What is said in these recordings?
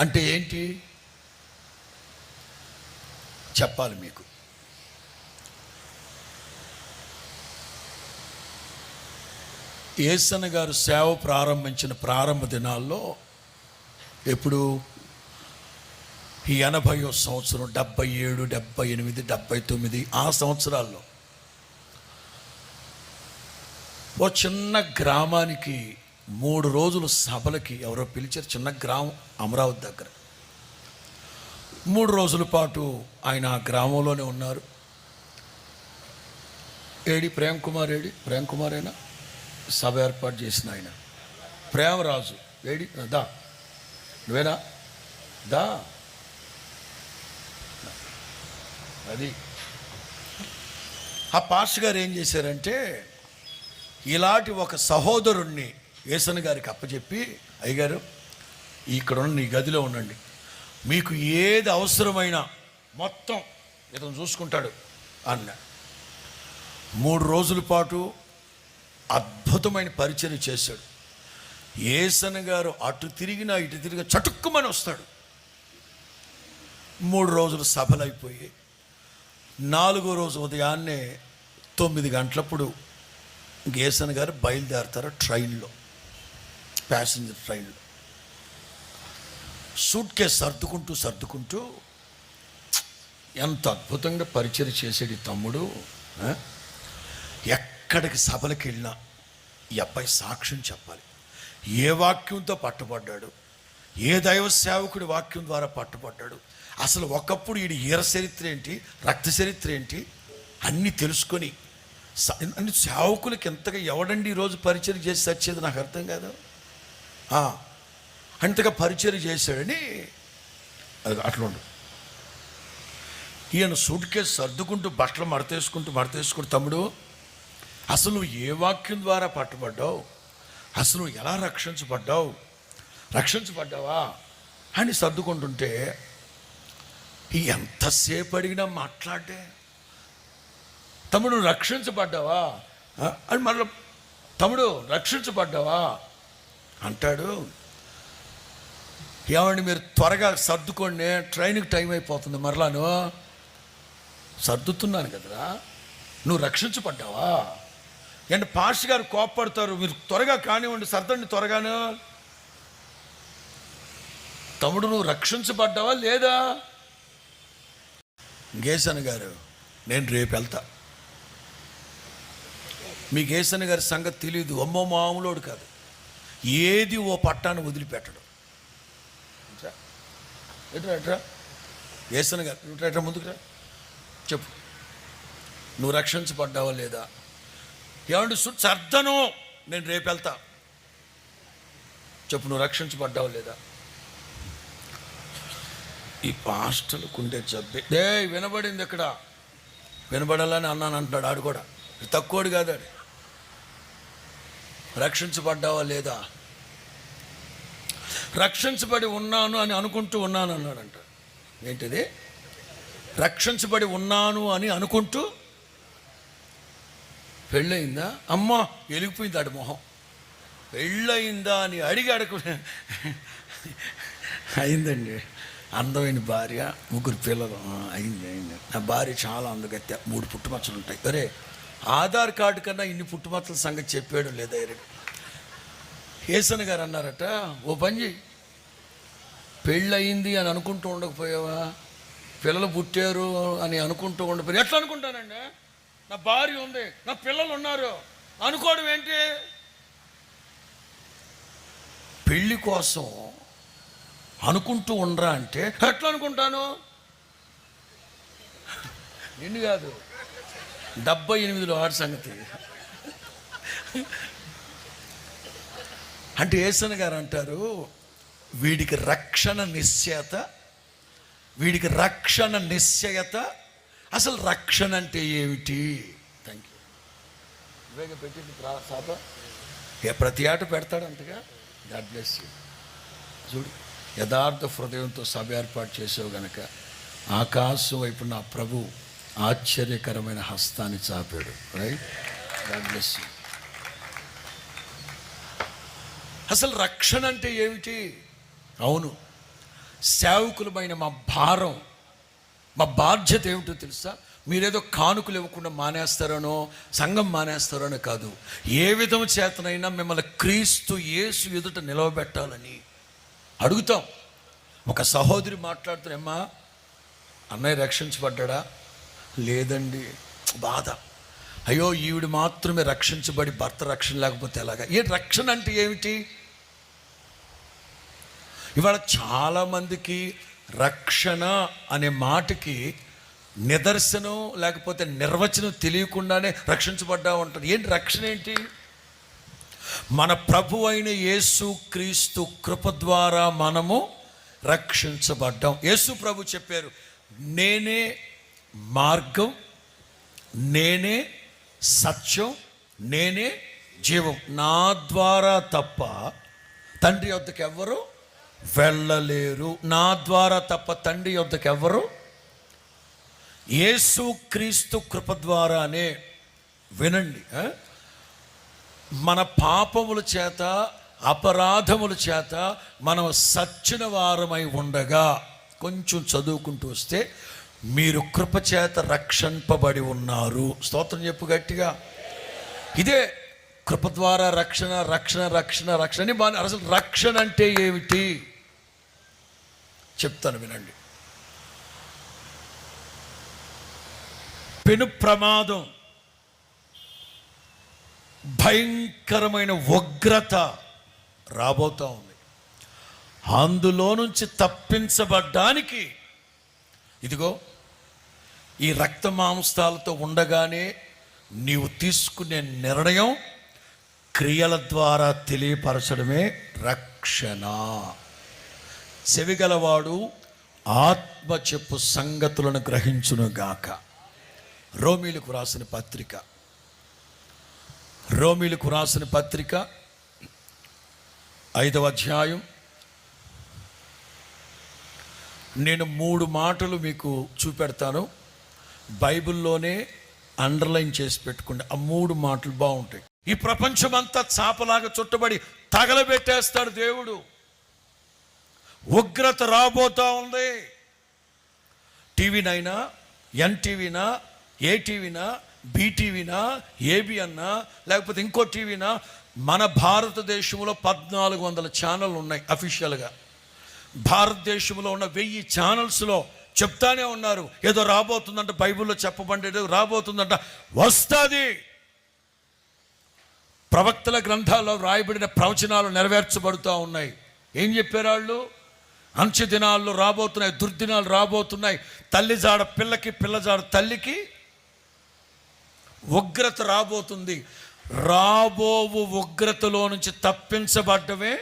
అంటే ఏంటి? చెప్పాలి మీకు. ఏసన్న గారు సేవ ప్రారంభించిన ప్రారంభ దినాల్లో ఎప్పుడు? ఈ ఎనభైవ సంవత్సరం డెబ్బై ఏడు డెబ్బై ఎనిమిది డెబ్బై తొమ్మిది ఆ సంవత్సరాల్లో ఓ చిన్న గ్రామానికి మూడు రోజులు సభలకి ఎవరో పిలిచారు చిన్న గ్రామం అమరావతి దగ్గర. మూడు రోజుల పాటు ఆయన ఆ గ్రామంలోనే ఉన్నారు. AD Prem Kumar AD? ప్రేమ్ కుమారేనా? సభ ఏర్పాటు చేసిన ఆయన. ప్రేమరాజు ఏడి? దా. నువ్వేనా? దా. అది. ఆ పాస్ గారు ఏం చేశారంటే ఇలాంటి ఒక సహోదరుణ్ణి ఏసన్ గారికి అప్పచెప్పి అయ్యగారు ఇక్కడ ఉన్న నీ గదిలో ఉండండి. మీకు ఏది అవసరమైనా మొత్తం ఇతను చూసుకుంటాడు అన్న. మూడు రోజుల పాటు అద్భుతమైన పరిచయం చేశాడు. ఏసన్ గారు అటు తిరిగినా ఇటు తిరిగి చటుక్కుమని వస్తాడు. మూడు రోజులు సభలైపోయి నాలుగో రోజు ఉదయాన్నే తొమ్మిది గంటలప్పుడు గేసన్ గారు బయలుదేరతారు ట్రైన్లో. ప్యాసింజర్ ట్రైన్లో సూట్ కేసు సర్దుకుంటూ సర్దుకుంటూ ఎంత అద్భుతంగా పరిచయం చేసేది తమ్ముడు ఎక్కడికి సభలకు వెళ్ళినా ఈ అబ్బాయి సాక్ష్యం చెప్పాలి. ఏ వాక్యంతో పట్టుబడ్డాడు? ఏ దైవ సేవకుడి వాక్యం ద్వారా పట్టుబడ్డాడు? అసలు ఒకప్పుడు ఈడి ఈర చరిత్ర ఏంటి రక్త చరిత్ర ఏంటి? అన్నీ తెలుసుకొని అన్ని సేవకులకి ఎంతగా ఎవడండి ఈరోజు పరిచయం చేసి వచ్చేది నాకు అర్థం కాదు. అంతగా పరిచయం చేశాడని అది అట్లా ఈయన సూట్ కేసు సర్దుకుంటూ బట్టలు మడతేసుకుంటూ మడతేసుకుంటూ తమ్ముడు అసలు నువ్వు ఏ వాక్యం ద్వారా పట్టబడ్డావు? అసలు నువ్వు ఎలా రక్షించబడ్డావు? రక్షించబడ్డావా? అని సర్దుకుంటుంటే ఎంతసేపు అడిగినా మాట్లాడే తమ్ముడు రక్షించబడ్డావా? అని మళ్ళీ తమ్ముడు రక్షించబడ్డావా? అంటాడు ఏమండి మీరు త్వరగా సర్దుకోండి ట్రైన్కి టైం అయిపోతుంది మరలాను. సర్దుతున్నాను కదరా నువ్వు రక్షించబడ్డావా? అంటే పాష్ గారు కోప్పడతారు మీరు త్వరగా కానివ్వండి సర్దండి త్వరగాను. తమ్ముడు నువ్వు రక్షించబడ్డావా లేదా? గేసన్ గారు నేను రేపు వెళ్తా. మీ గేసన్ గారి సంగతి తెలియదు అమ్మో మామూలోడు కాదు. ఏది ఓ పట్టాన్ని వదిలిపెట్టడు. ఎట్రా ఎట్రా ఎట్రా గారు ఎట్రా ముందుకురా చెప్పు. నువ్వు రక్షించబడ్డావా లేదా? ఏమంటే సు సర్దను. నేను రేపు వెళ్తా. చెప్పు నువ్వు రక్షించబడ్డావా లేదా? ఈ పాస్టలకు ఉండే జబ్బే. డే వినబడింది ఇక్కడ. వినబడాలని అన్నాను అంటున్నాడు ఆడు కూడా. తక్కువడు కాదాడు రక్షించబడ్డావా లేదా? రక్షించబడి ఉన్నాను అని అనుకుంటూ ఉన్నాను అన్నాడంట. ఏంటిది? రక్షించబడి ఉన్నాను అని అనుకుంటూ పెళ్ళయిందా? అమ్మా వెలిగిపోయింది ఆడి మొహం. పెళ్ళయిందా అని అడిగి అడగ. అయిందండి. అందమైన భార్య ముగ్గురు పిల్లలు. అయింది అయింది. నా భార్య చాలా అందగత్య మూడు పుట్టుమచ్చలు ఉంటాయి అరే ఆధార్ కార్డు కన్నా ఇన్ని పుట్టుమచ్చల సంగతి చెప్పాడు లేదా ఎరడు గారు అన్నారట ఓ పని చెయ్యి పెళ్ళయింది అని అనుకుంటూ ఉండకపోయావా? పిల్లలు పుట్టారు అని అనుకుంటూ ఉండకపోయి ఎట్లా అనుకుంటానండి? నా భార్య ఉంది నా పిల్లలు ఉన్నారు. అనుకోవడం ఏంటి? పెళ్ళి కోసం అనుకుంటూ ఉండరా అంటే ఎట్లా అనుకుంటాను? నిన్ను కాదు. డెబ్బై ఎనిమిదిలో ఆడి సంగతి. అంటే ఏసన్ గారు అంటారు వీడికి రక్షణ నిశ్చయత వీడికి రక్షణ నిశ్చయత అసలు రక్షణ అంటే ఏమిటి? థ్యాంక్ యూ ఇవేగ పెట్టింది సాప ఏ ప్రతి ఆట పెడతాడు అంతగా? గాడ్ బ్లెస్ యూ చూడు యథార్థ హృదయంతో సభ ఏర్పాటు చేసావు గనక ఆకాశం వైపు నా ప్రభు ఆశ్చర్యకరమైన హస్తాన్ని చాపాడు. రైట్ గాడ్ బ్లెస్ యూ అసలు రక్షణ అంటే ఏమిటి? అవును. సేవకులమైన మా భారం మా బాధ్యత ఏమిటో తెలుసా? మీరేదో కానుకలు ఇవ్వకుండా మానేస్తారనో సంఘం మానేస్తారనో కాదు. ఏ విధం చేతనైనా మిమ్మల్ని క్రీస్తు యేసు ఎదుట నిలవబెట్టాలని అడుగుతాం. ఒక సహోదరి మాట్లాడుతున్నామ్మా అన్నయ్య రక్షించబడ్డా లేదండి. బాధ. అయ్యో ఈవిడ మాత్రమే రక్షించబడి భర్త రక్షణ లేకపోతే ఎలాగా? ఏ రక్షణ అంటే ఏమిటి? ఇవాళ చాలామందికి రక్షణ అనే మాటకి నిదర్శనం లేకపోతే నిర్వచనం తెలియకుండానే రక్షించబడ్డా ఉంటాడు ఏంటి రక్షణ ఏంటి? మన ప్రభు అయిన యేసు క్రీస్తు కృప ద్వారా మనము రక్షించబడ్డాం. యేసు ప్రభు చెప్పారు నేనే మార్గం నేనే సత్యం నేనే జీవం. నా ద్వారా తప్ప తండ్రి వద్దకు ఎవ్వరు వెళ్ళలేరు. నా ద్వారా తప్ప తండ్రి వద్దకు ఎవ్వరు యేసు క్రీస్తు కృప ద్వారానే వినండి మన పాపముల చేత అపరాధముల చేత మనం సచ్చిన వారమై ఉండగా కొంచెం చదువుకుంటూ వస్తే మీరు కృపచేత రక్షింపబడి ఉన్నారు. స్తోత్రం చెప్పు గట్టిగా. ఇదే కృప ద్వారా రక్షణ రక్షణ రక్షణ రక్షణ అని బాగా అసలు రక్షణ అంటే ఏమిటి? చెప్తాను వినండి. పెను ప్రమాదం భయంకరమైన ఉగ్రత రాబోతా ఉంది. అందులో నుంచి తప్పించబడ్డానికి ఇదిగో ఈ రక్త మాంసాలతో ఉండగానే నీవు తీసుకునే నిర్ణయం క్రియల ద్వారా తెలియపరచడమే రక్షణ. చెవిగలవాడు ఆత్మ చెప్పు సంగతులను గ్రహించునుగాక. రోమిలకు రాసిన పత్రిక. రోమిలకు రాసిన పత్రిక ఐదవ అధ్యాయం నేను మూడు మాటలు మీకు చూపెడతాను. బైబిల్లోనే అండర్లైన్ చేసి పెట్టుకోండి. ఆ మూడు మాటలు బాగుంటాయి. ఈ ప్రపంచమంతా చాపలాగా చుట్టబడి తగలబెట్టేస్తాడు దేవుడు. ఉగ్రత రాబోతా ఉంది. టీవీనైనా ఎన్టీవీనా ఏ టీవీనా బీటీవీనా ఏబి అన్నా లేకపోతే ఇంకో టీవీనా మన భారతదేశంలో పద్నాలుగు వందల ఛానల్ ఉన్నాయి అఫీషియల్గా. భారతదేశంలో ఉన్న వెయ్యి ఛానల్స్లో చెప్తానే ఉన్నారు. ఏదో రాబోతుందంట బైబిల్లో చెప్పబడేది రాబోతుందంట. వస్తుంది. ప్రవక్తల గ్రంథాల్లో రాయబడిన ప్రవచనాలు నెరవేర్చబడుతూ ఉన్నాయి. ఏం చెప్పారు వాళ్ళు? అంచె దినాల్లో రాబోతున్నాయి దుర్దినాలు రాబోతున్నాయి. తల్లి జాడ పిల్లకి పిల్లజాడ తల్లికి ఉగ్రత రాబోతుంది. రాబోవు ఉగ్రతలో నుంచి తప్పించబడ్డమే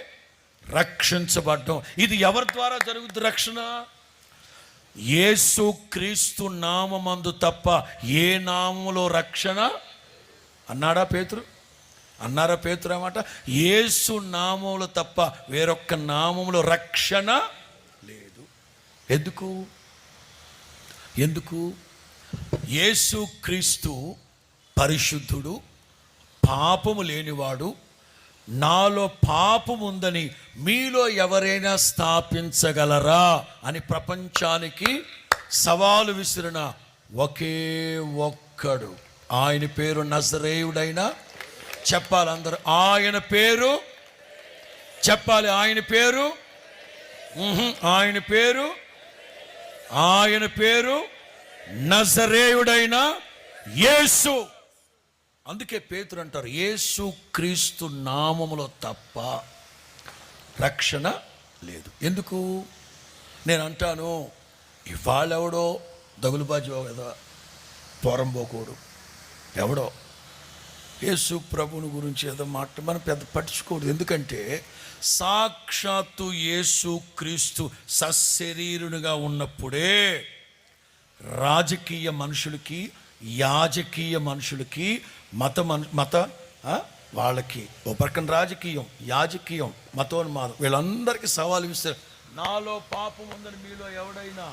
రక్షించబడ్డం. ఇది ఎవరి ద్వారా జరుగుద్ది రక్షణ? యేసు క్రీస్తు నామందు తప్ప ఏ నామములో రక్షణ? అన్నాడా పేతురు? అన్నారా పేతురు అన్నమాట? యేసు నామములు తప్ప వేరొక్క నామములో రక్షణ లేదు. ఎందుకు? ఎందుకు? యేసు క్రీస్తు పరిశుద్ధుడు పాపము లేనివాడు నాలో పాపం ఉందని మీలో ఎవరైనా స్థాపించగలరా అని ప్రపంచానికి సవాలు విసిరిన ఒకే ఒక్కడు. ఆయన పేరు నజరేయుడైనా చెప్పాలి అందరు. ఆయన పేరు చెప్పాలి. ఆయన పేరు ఆయన పేరు ఆయన పేరు నజరేయుడైన యేసు. అందుకే పేతురు అంటారు యేసు క్రీస్తు నామములో తప్ప రక్షణ లేదు. ఎందుకు? నేను అంటాను ఇవాళెవడో దగులుబాజు కదా పోరంబోకోడు ఎవడో? యేసు ప్రభుని గురించి ఏదో మాట మనం పెద్ద పట్టించుకోడు ఎందుకంటే సాక్షాత్తు యేసు క్రీస్తు సశరీరునిగా ఉన్నప్పుడే రాజకీయ మనుషులకి యాజకీయ మనుషులకి మత మత వాళ్ళకి ఓ పక్కన రాజకీయం యాజకీయం మతోన్మాదం. వీళ్ళందరికీ సవాలు ఇస్తారు నాలో పాపం ఉందని మీలో ఎవడైనా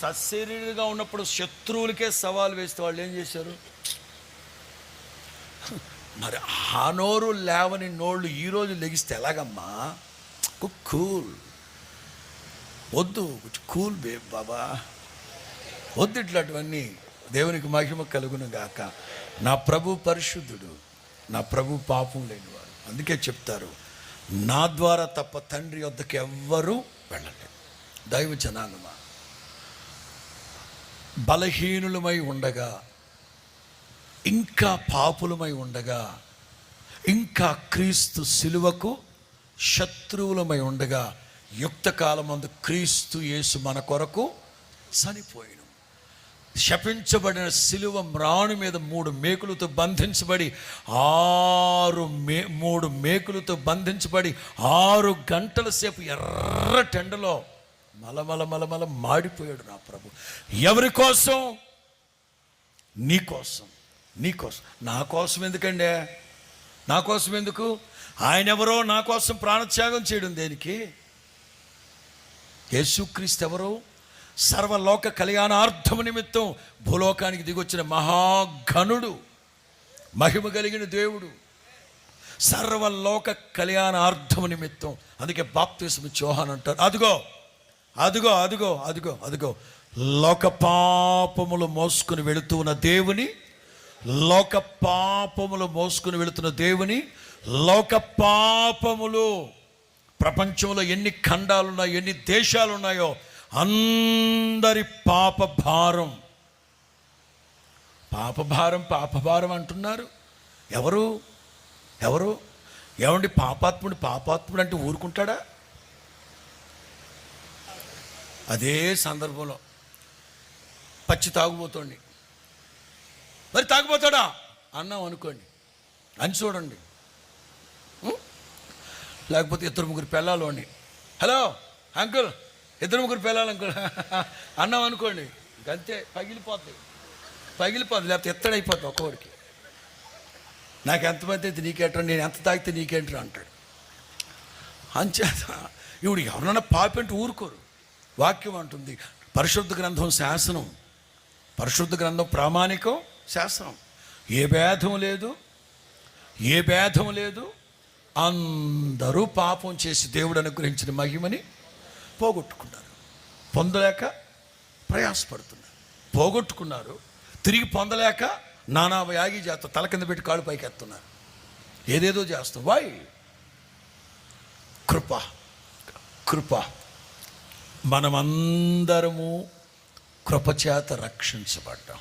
సశరీరుగా ఉన్నప్పుడు శత్రువులకే సవాలు వేస్తే వాళ్ళు ఏం చేశారు? మరి ఆ నోరు లేవని నోళ్ళు ఈరోజు లెగిస్తే ఎలాగమ్మా? కూల్. వద్దు కూల్ బే బాబా. వద్దు ఇట్లాంటివన్నీ. దేవునికి మహిమ కలుగును గాక. నా ప్రభు పరిశుద్ధుడు నా ప్రభు పాపం లేనివాడు. అందుకే చెప్తారు నా ద్వారా తప్ప తండ్రి వద్దకు ఎవ్వరూ వెళ్ళలేదు దైవ జనాంగమా. బలహీనులమై ఉండగా ఇంకా పాపులమై ఉండగా ఇంకా క్రీస్తు సిలువకు శత్రువులమై ఉండగా యుక్త కాలమందు క్రీస్తు యేసు మన కొరకు చనిపోయిన శపించబడిన సిలువ మ్రాణు మీద మూడు మేకులతో బంధించబడి ఆరు మే మూడు మేకులతో బంధించబడి ఆరు గంటల సేపు ఎర్ర టెండలో మలమల మలమల మాడిపోయాడు నా ప్రభు. ఎవరి కోసం? నీ కోసం. నీ కోసం. నా కోసం ఎందుకండి? నా కోసం ఎందుకు? ఆయన ఎవరో నా కోసం ప్రాణత్యాగం చేయడం దేనికి? యేసుక్రీస్తు ఎవరో? సర్వలోక కళ్యాణార్థము నిమిత్తం భూలోకానికి దిగొచ్చిన మహాఘనుడు మహిమ కలిగిన దేవుడు. సర్వలోక కళ్యాణార్థము నిమిత్తం అందుకే బాప్తిస్మ చోహాన్ అంటారు. అదిగో అదిగో అదిగో అదిగో అదిగో. లోక పాపములు మోసుకుని వెళుతూ ఉన్న దేవుని లోక పాపములు మోసుకుని వెళుతున్న దేవుని లోక పాపములు ప్రపంచంలో ఎన్ని ఖండాలున్నాయో ఎన్ని దేశాలు ఉన్నాయో అందరి పాప భారం పాప భారం పాప భారం అంటున్నారు. ఎవరు? ఎవరు? ఏమండి పాపాత్ముడు పాపాత్ముడు అంటే ఊరుకుంటాడా? అదే సందర్భంలో పచ్చి తాగుబోతోండి మరి తాగుపోతాడా అన్నాం అనుకోండి. అని చూడండి. లేకపోతే ఇద్దరు ముగ్గురు పిల్లలు అండి. Hello uncle. ఇద్దరు ముగ్గురు పిల్లలనుకో అన్నాం అనుకోండి. అంతే పగిలిపోద్ది. పగిలిపోద్ది లేకపోతే ఎత్తడైపోద్ది ఒక్కొక్కడికి. నాకు ఎంతమంది అయితే నీకేంటో నేను ఎంత తాగితే నీకేంటో అంటాడు. అంచేత ఇవిడు ఎవరన్నా పాపంటే ఊరుకోరు. వాక్యం అంటుంది పరిశుద్ధ గ్రంథం శాసనం. పరిశుద్ధ గ్రంథం ప్రామాణికం శాస్త్రం ఏ భేదం లేదు ఏ భేదం లేదు. అందరూ పాపం చేసి దేవుడు అనుగ్రహించిన మహిమని పోగొట్టుకున్నారు. పొందలేక ప్రయాసపడుతున్నారు. పోగొట్టుకున్నారు. తిరిగి పొందలేక నానా యాగి చేస్తారు తల కింద పెట్టి కాళ్ళు పైకి ఎత్తున్నారు ఏదేదో చేస్తాం. వాయ్ కృప. కృప. మనమందరము కృపచేత రక్షించబడ్డాం.